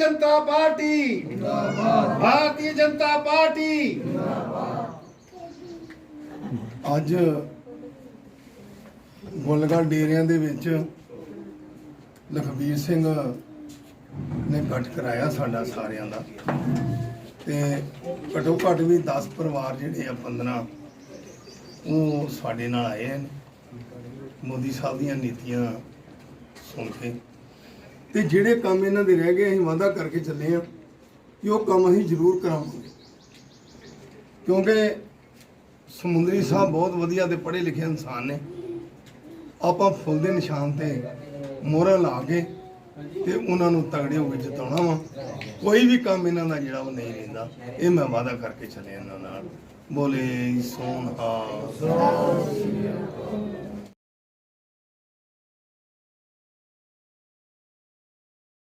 Party. ਜਿੰਦਾਬਾਦ Bharatiya Janata party. ਅੱਜ ਗੁੱਲਗੜ ਡੇਰਿਆਂ ਦੇ ਵਿੱਚ ਲਖਬੀਰ ਸਿੰਘ ਨੇ ਇਕੱਠ ਕਰਾਇਆ ਸਾਡਾ ਸਾਰਿਆਂ ਦਾ। ਤੇ ਘਟੋ ਘੱਟ ਵੀ 10 ਪਰਿਵਾਰ ਜਿਹੜੇ ਆ 15 ਉਹ ਸਾਡੇ ਨਾਲ ਆਏ ਹਨ। ਮੋਦੀ ਸਾਹਿਬ ਦੀਆਂ ਨੀਤੀਆਂ ਸੁਣ ਕੇ। ਤੇ ਜਿਹੜੇ ਕੰਮ ਇਹਨਾਂ ਦੇ ਰਹਿ ਗਏ, ਅਸੀਂ ਵਾਅਦਾ ਕਰਕੇ ਚੱਲੇ ਆ ਕਿ ਉਹ ਕੰਮ ਅਸੀਂ ਜ਼ਰੂਰ ਕਰਾਵਾਂਗੇ। ਕਿਉਂਕਿ ਸਮੁੰਦਰੀ ਸਾਹਿਬ ਬਹੁਤ ਵਧੀਆ ਤੇ ਪੜ੍ਹੇ ਲਿਖੇ ਇਨਸਾਨ ਨੇ। ਆਪਾਂ ਫੁੱਲ ਦੇ ਨਿਸ਼ਾਨ ਤੇ ਮੋਹਰਾਂ ਲਾ ਕੇ ਤੇ ਉਹਨਾਂ ਨੂੰ ਤਗੜੇ ਹੋ ਕੇ ਜਿਤਾਉਣਾ ਵਾ। ਕੋਈ ਵੀ ਕੰਮ ਇਹਨਾਂ ਦਾ ਜਿਹੜਾ ਉਹ ਨਹੀਂ ਰਹਿੰਦਾ। ਇਹ ਮੈਂ ਵਾਅਦਾ ਕਰਕੇ ਚੱਲਿਆ ਇਹਨਾਂ ਨਾਲ। ਬੋਲੇ ਸੋਨਹਾ